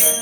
yeah.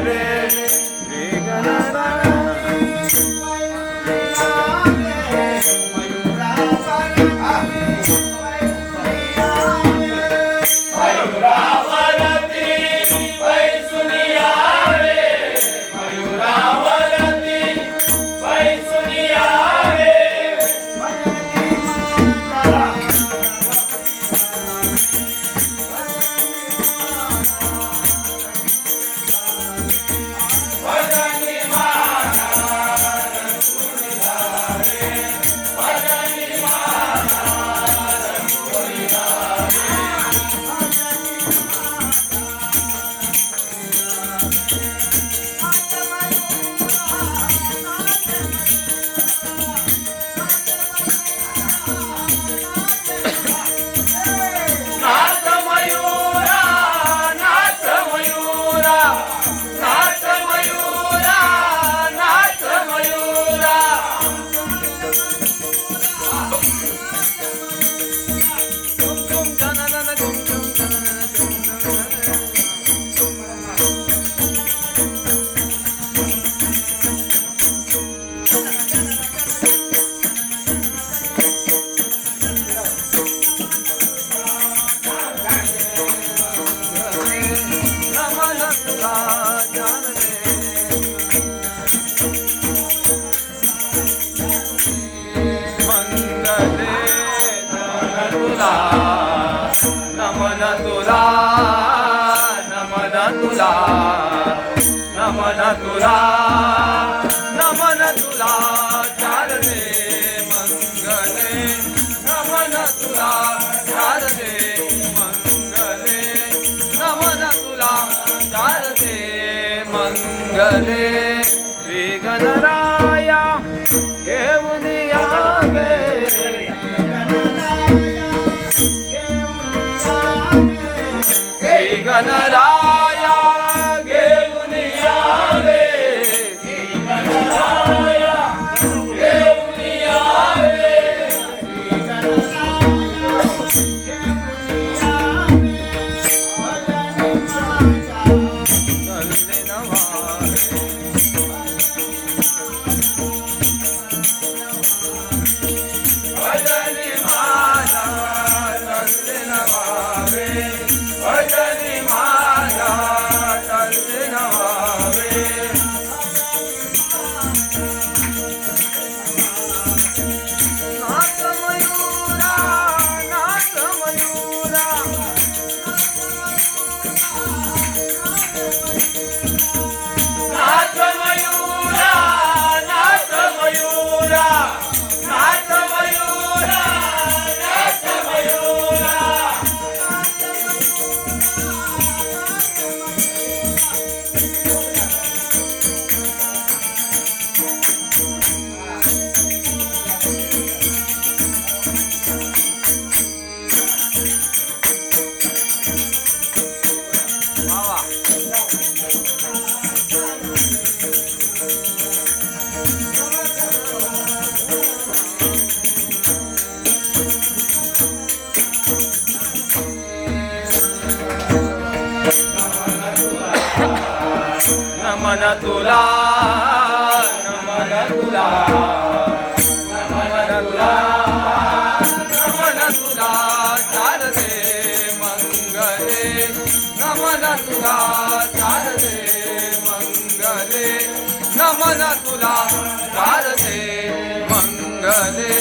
re re ga na चारे मंगलेमन तुला नमनदुरा नमन तुला नमनदुरा नमन तुला जर रे मंगले नमन तुला गले श्री गणराया हे Natural. नमना तुला तु मङ्गले नमन तुला दाले मङ्गले